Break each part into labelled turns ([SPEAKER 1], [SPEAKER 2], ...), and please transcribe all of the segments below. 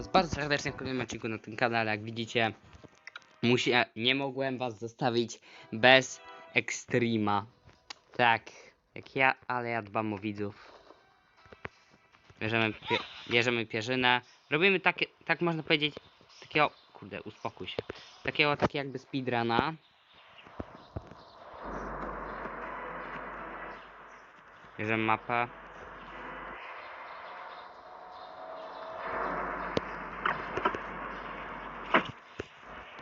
[SPEAKER 1] was bardzo serdecznie w kolejnym odcinku na tym kanale. Jak widzicie, musi, nie mogłem was zostawić bez Extrema. Tak, jak ja, ale ja dbam o widzów. Bierzemy, pie, bierzemy pierzynę. Robimy takie, tak można powiedzieć, takiego, kurde, uspokój się. Takiego, takie jakby speedruna. Bierzemy mapę.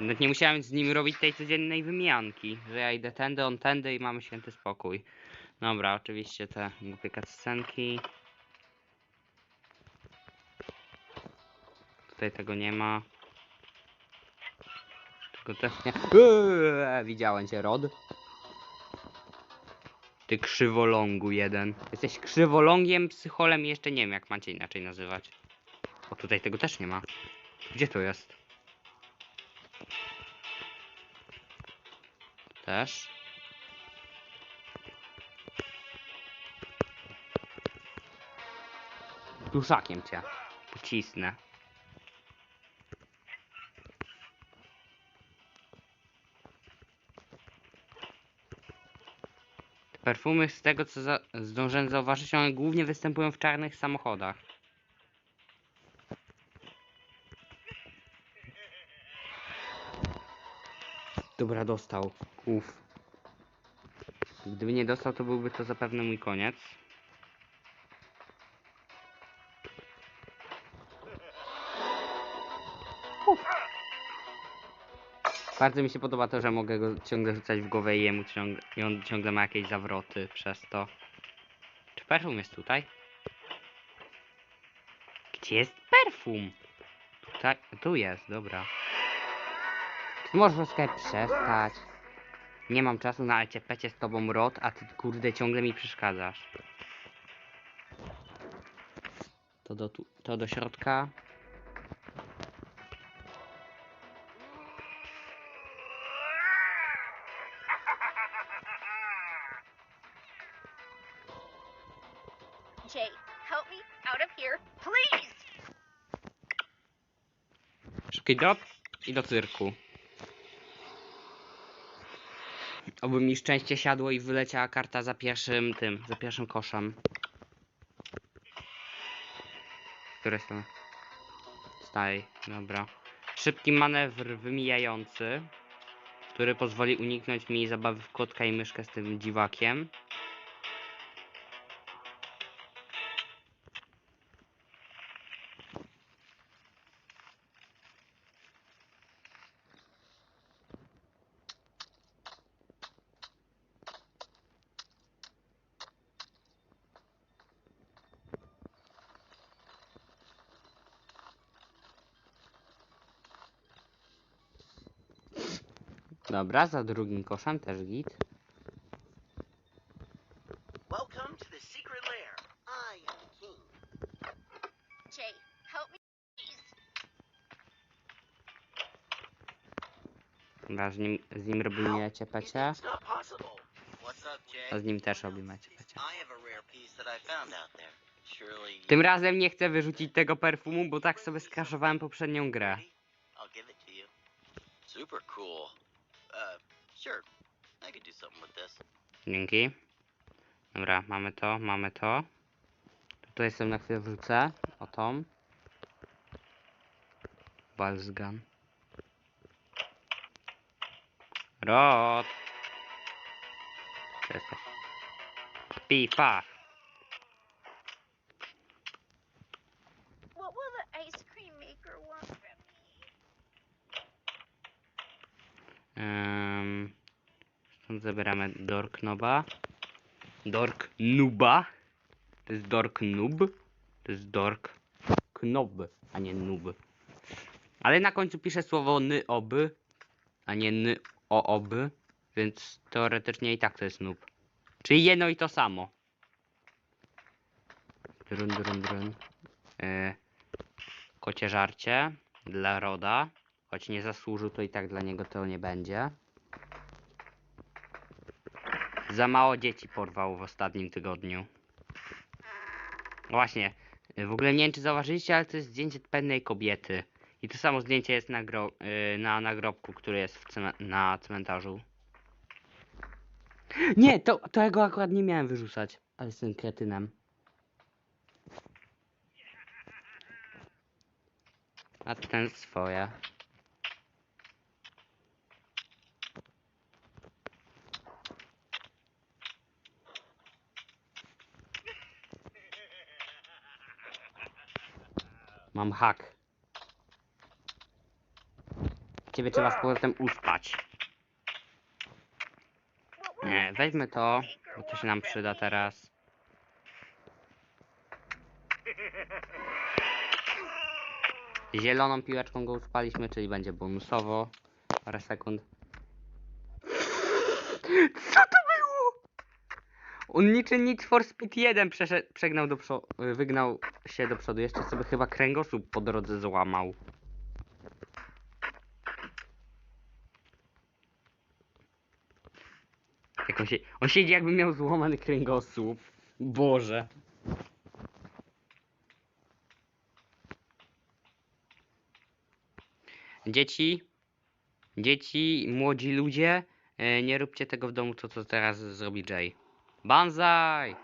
[SPEAKER 1] Nawet nie musiałem z nim robić tej codziennej wymianki, że ja idę tędy, on tędy i mamy święty spokój. Dobra, oczywiście te głupie cutscenki. Tutaj tego nie ma. Tylko też nie... Eee, widziałem cię, Rod. Ty krzywolągu jeden. Jesteś krzywolągiem, psycholem i jeszcze nie wiem jak macie inaczej nazywać. O, tutaj tego też nie ma. Gdzie to jest? Też. Duszakiem cię. Pocisnę. Te perfumy z tego co za zdążyłem zauważyć, one głównie występują w czarnych samochodach. Dobra, dostał. Uff. Gdyby nie dostał, to byłby to zapewne mój koniec. Uff. Bardzo mi się podoba to, że mogę go ciągle rzucać w głowę i jemu ciągle, i on ciągle ma jakieś zawroty przez to. Czy perfum jest tutaj? Gdzie jest perfum? Tutaj, tu jest, dobra. Możesz troszkę przestać. Nie mam czasu na eciepecie z tobą rot, a ty kurde ciągle mi przeszkadzasz. To do, tu, to do środka.
[SPEAKER 2] Jay, help me out of here, please!
[SPEAKER 1] Szybki drop i do cyrku. Oby mi szczęście siadło i wyleciała karta za pierwszym tym, za pierwszym koszem. Które są? Staj, dobra. Szybki manewr wymijający, który pozwoli uniknąć mi zabawy w kotka i myszkę z tym dziwakiem. Dobra, za drugim koszem też git. Dobra, z nim, z nim robimy
[SPEAKER 3] Jay?
[SPEAKER 1] a z nim też robimy eciepecie.
[SPEAKER 3] I have a rare piece that I found out there. Surely.
[SPEAKER 1] Tym razem nie chcę wyrzucić tego perfumu, bo tak sobie skraszowałem poprzednią grę. Dzięki. Dobra, mamy to, mamy to. Tutaj sobie na chwilę wrzucę. O tą. Balzgan. Jesteś? Pipa. Zabieramy Dork Noba. Dork Nuba. To jest Dork Nub. To jest Dork Knob, a nie Nub. Ale na końcu pisze słowo ny oby, a nie ny o oby, więc teoretycznie i tak to jest nub. Czyli jedno i to samo. Drun, drun, drun. E, kocie żarcie dla Roda. Choć nie zasłużył, to i tak dla niego to nie będzie. Za mało dzieci porwał w ostatnim tygodniu. Właśnie, W ogóle nie wiem, czy zauważyliście, ale to jest zdjęcie pewnej kobiety. I to samo zdjęcie jest na, gro y, na nagrobku, który jest w ceme na cmentarzu. Nie, to, to ja go akurat nie miałem wyrzucać, ale jestem kretynem. A ten swoje. Mam hak. Ciebie trzeba z powrotem uspać. Nie, weźmy to, bo to się nam przyda teraz. Zieloną piłeczką go uspaliśmy, czyli będzie bonusowo. Parę sekund. Co to? On niczym Need for Speed 1 przeszedł, przegnał do przodu, wygnał się do przodu. Jeszcze sobie chyba kręgosłup po drodze złamał. Jak on, się, on siedzi jakby miał złamany kręgosłup. Boże. Dzieci, dzieci, młodzi ludzie, e, nie róbcie tego w domu, to co teraz zrobi Jay. Banzai!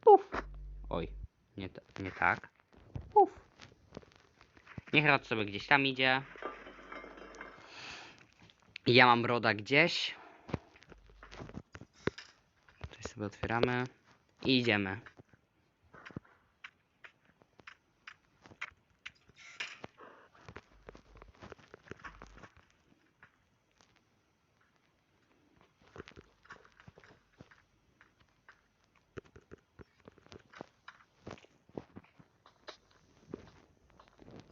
[SPEAKER 1] Puf. Oj, nie, nie tak. Niech rod sobie gdzieś tam idzie. Ja mam roda gdzieś. Coś sobie otwieramy. I idziemy.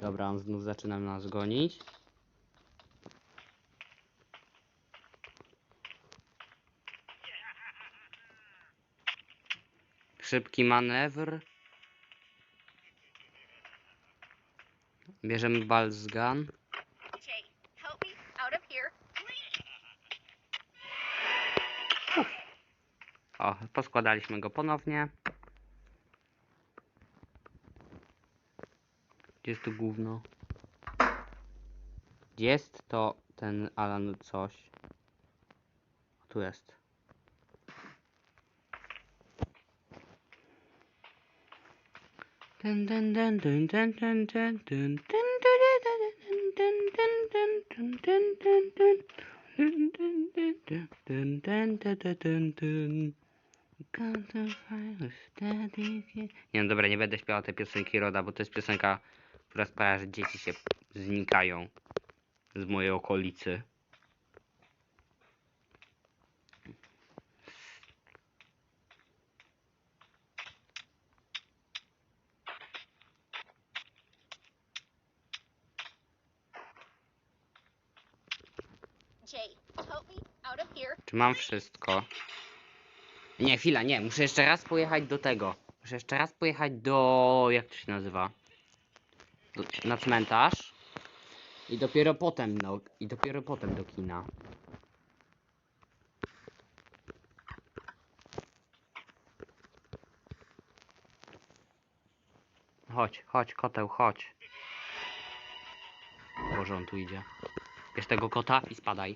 [SPEAKER 1] Dobra, on znów zaczyna nas gonić. Szybki manewr. Bierzemy balzgan. O, poskładaliśmy go ponownie. Gdzie jest to gówno? Gdzie jest to ten Alan coś? Tu jest. Daddy. Nie no dobra, nie będę śpiewał tej piosenki Roda, bo to jest piosenka, która sprawia, że dzieci się znikają z mojej okolicy. Czy mam wszystko? Nie, chwila, nie. Muszę jeszcze raz pojechać do tego. Muszę jeszcze raz pojechać do... jak to się nazywa? Na cmentarz. I dopiero potem, no... I dopiero potem do kina. Chodź, chodź, koteł, chodź. Boże, on tu idzie. Bierz tego kota i spadaj.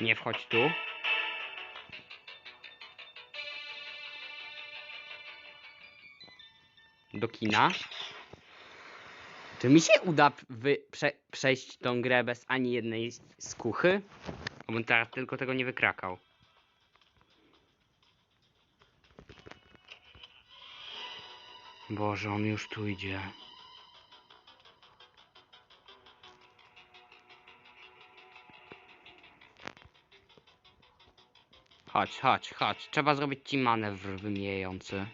[SPEAKER 1] Nie wchodź tu. Do kina. Czy mi się uda wy, prze, przejść tą grę bez ani jednej skuchy? Obym teraz tylko tego nie wykrakał. Boże, on już tu idzie. Chodź, chodź, chodź. Trzeba zrobić ci manewr wymijający.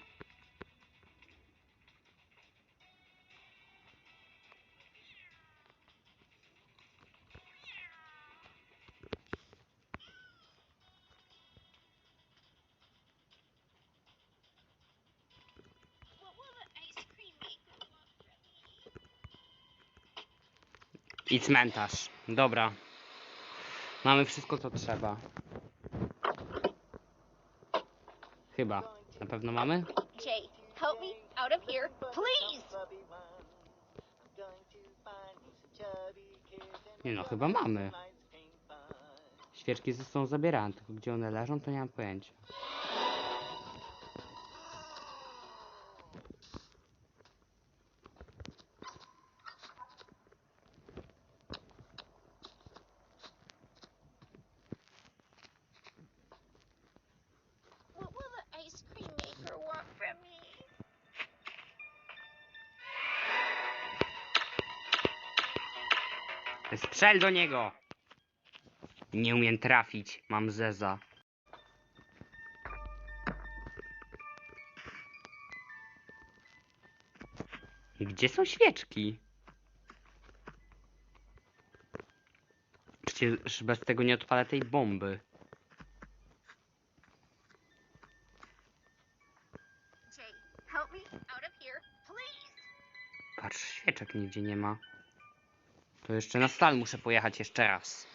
[SPEAKER 1] I cmentarz. Dobra. Mamy wszystko, co trzeba. Chyba. Na pewno mamy?
[SPEAKER 2] Jay, help me out of here, please.
[SPEAKER 1] Nie no, chyba mamy. Świeczki zostaną zabierane, tylko gdzie one leżą, to nie mam pojęcia. Strzel do niego! Nie umiem trafić, mam zeza. Gdzie są świeczki? Przecież bez tego nie odpalę tej bomby. Patrz, świeczek nigdzie nie ma. To jeszcze na stal muszę pojechać jeszcze raz.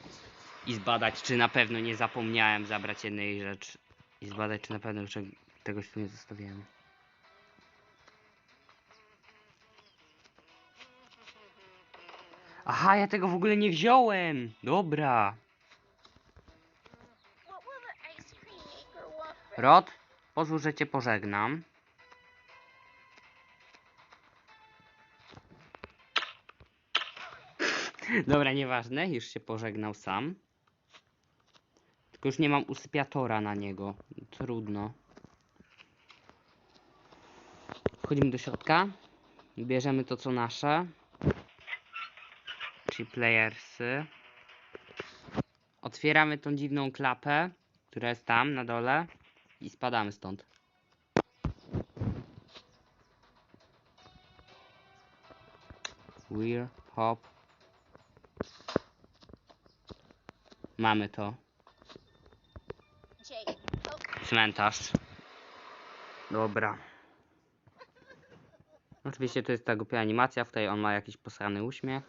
[SPEAKER 1] I zbadać, czy na pewno nie zapomniałem zabrać jednej rzeczy. I zbadać, czy na pewno jeszcze czegoś tu nie zostawiłem. Aha, ja tego w ogóle nie wziąłem! Dobra. Rod, pozwól, że cię pożegnam. Dobra, nieważne, już się pożegnał sam. Tylko już nie mam usypiatora na niego. Trudno. Wchodzimy do środka. Bierzemy to co nasze. Czyli playersy. Otwieramy tą dziwną klapę, która jest tam na dole. I spadamy stąd. Weir, hop. Mamy to. Cmentarz. Dobra. Oczywiście to jest ta głupia animacja, w której on ma jakiś posrany uśmiech.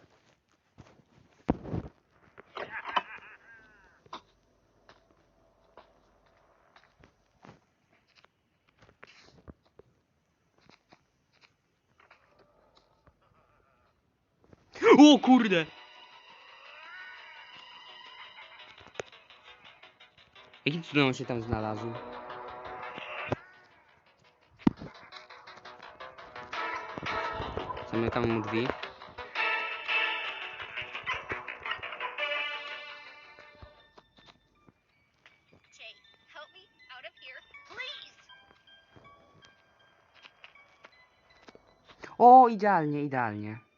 [SPEAKER 1] O kurde! Jaki cudem on się tam znalazł? Zamykamy mu drzwi. O, idealnie, idealnie.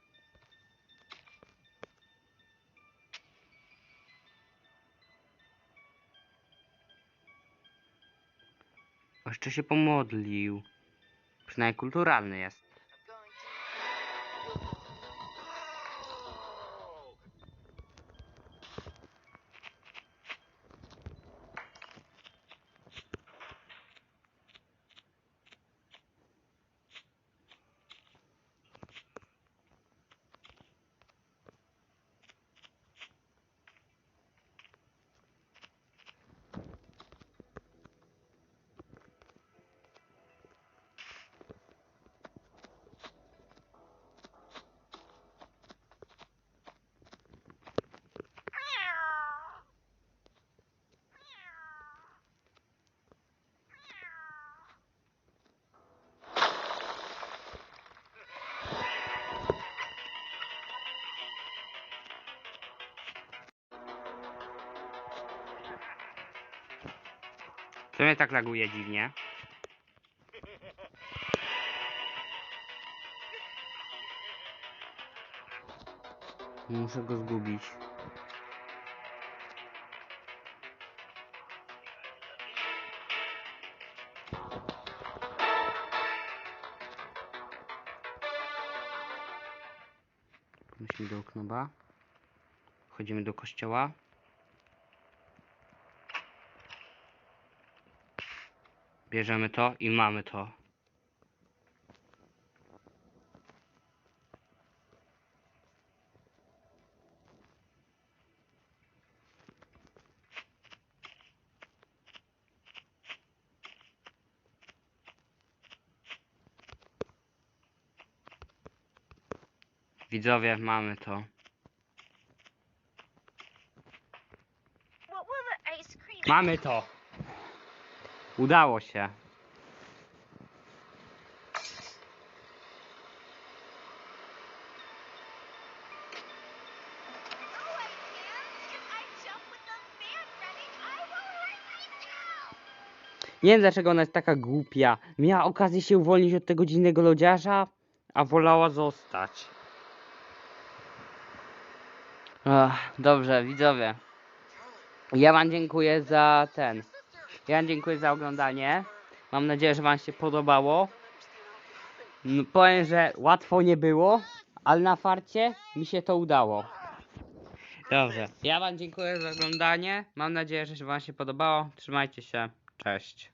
[SPEAKER 1] Jeszcze się pomodlił. Przynajmniej kulturalny jest. Co mnie tak laguje dziwnie? Muszę go zgubić. Musimy do oknoba. Wchodzimy do kościoła. Bierzemy to i mamy to. Widzowie, mamy to. Mamy to! Udało się. Nie wiem dlaczego ona jest taka głupia. Miała okazję się uwolnić od tego dziwnego lodziarza, a wolała zostać. Ach, dobrze, widzowie. Ja wam dziękuję za ten. Ja dziękuję za oglądanie. Mam nadzieję, że wam się podobało. No, powiem, że łatwo nie było, ale na farcie mi się to udało. Dobrze. Ja wam dziękuję za oglądanie. Mam nadzieję, że wam się podobało. Trzymajcie się. Cześć.